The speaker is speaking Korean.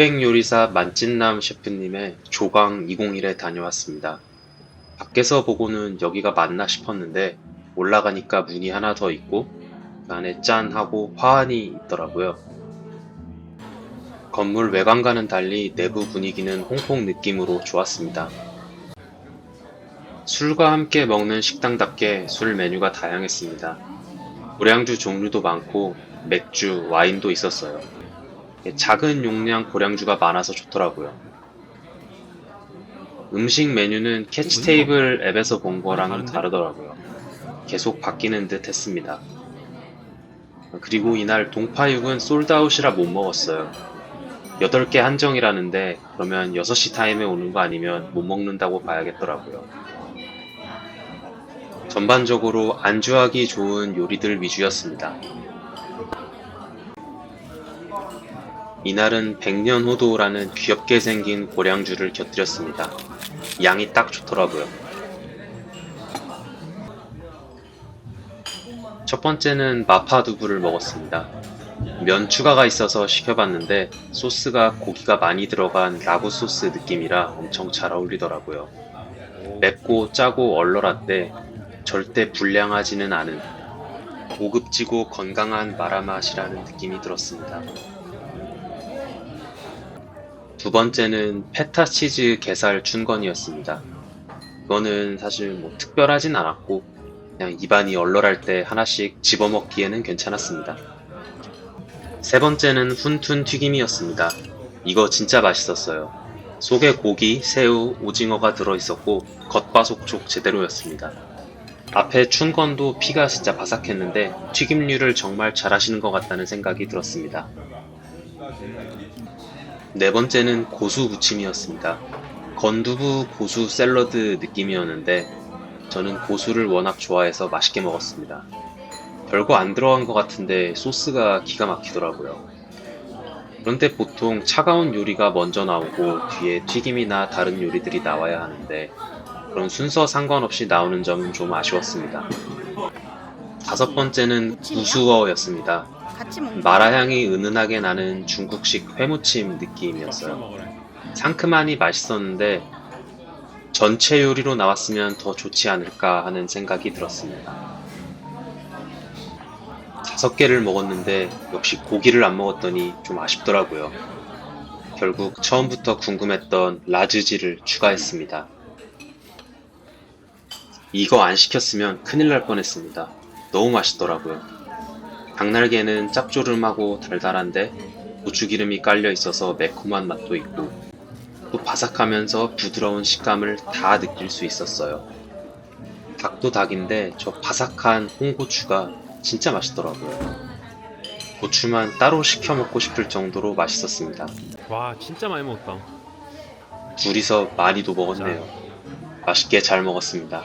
흑백 요리사 만찢남 셰프님의 조강 201에 다녀왔습니다. 밖에서 보고는 여기가 맞나 싶었는데 올라가니까 문이 하나 더 있고 그 안에 짠 하고 화환이 있더라고요. 건물 외관과는 달리 내부 분위기는 홍콩 느낌으로 좋았습니다. 술과 함께 먹는 식당답게 술 메뉴가 다양했습니다. 고량주 종류도 많고 맥주, 와인도 있었어요. 작은 용량 고량주가 많아서 좋더라고요. 음식 메뉴는 캐치 테이블 앱에서 본 거랑은 다르더라고요. 계속 바뀌는 듯 했습니다. 그리고 이날 동파육은 솔드아웃이라 못 먹었어요. 8개 한정이라는데 그러면 6시 타임에 오는 거 아니면 못 먹는다고 봐야겠더라고요. 전반적으로 안주하기 좋은 요리들 위주였습니다. 이날은 백년호도라는 귀엽게 생긴 고량주를 곁들였습니다. 양이 딱 좋더라고요. 첫 번째는 마파두부를 먹었습니다. 면 추가가 있어서 시켜봤는데 소스가 고기가 많이 들어간 라구 소스 느낌이라 엄청 잘 어울리더라고요. 맵고 짜고 얼얼한데 절대 불량하지는 않은 고급지고 건강한 마라 맛이라는 느낌이 들었습니다. 두 번째는 페타 치즈 게살 춘건이었습니다. 이거는 사실 뭐 특별하진 않았고 그냥 입안이 얼얼할 때 하나씩 집어먹기에는 괜찮았습니다. 세 번째는 훈툰 튀김이었습니다. 이거 진짜 맛있었어요. 속에 고기, 새우, 오징어가 들어있었고 겉바속촉 제대로였습니다. 앞에 춘건도 피가 진짜 바삭했는데 튀김류를 정말 잘하시는 것 같다는 생각이 들었습니다. 네 번째는 고수 부침이었습니다. 건두부 고수 샐러드 느낌이었는데 저는 고수를 워낙 좋아해서 맛있게 먹었습니다. 별거 안 들어간 것 같은데 소스가 기가 막히더라고요. 그런데 보통 차가운 요리가 먼저 나오고 뒤에 튀김이나 다른 요리들이 나와야 하는데 그런 순서 상관없이 나오는 점은 좀 아쉬웠습니다. 다섯 번째는 구수어였습니다. 같이 먹는 마라향이 은은하게 나는 중국식 회무침 느낌이었어요. 상큼하니 맛있었는데 전체 요리로 나왔으면 더 좋지 않을까 하는 생각이 들었습니다. 다섯 개를 먹었는데 역시 고기를 안 먹었더니 좀 아쉽더라고요. 결국 처음부터 궁금했던 라즈지를 추가했습니다. 이거 안 시켰으면 큰일 날 뻔했습니다. 너무 맛있더라고요. 닭날개는 짭조름하고 달달한데 고추기름이 깔려 있어서 매콤한 맛도 있고 또 바삭하면서 부드러운 식감을 다 느낄 수 있었어요. 닭도 닭인데 저 바삭한 홍고추가 진짜 맛있더라고요. 고추만 따로 시켜 먹고 싶을 정도로 맛있었습니다. 와 진짜 많이 먹었다 둘이서 많이도 먹었네요. 맛있게 잘 먹었습니다.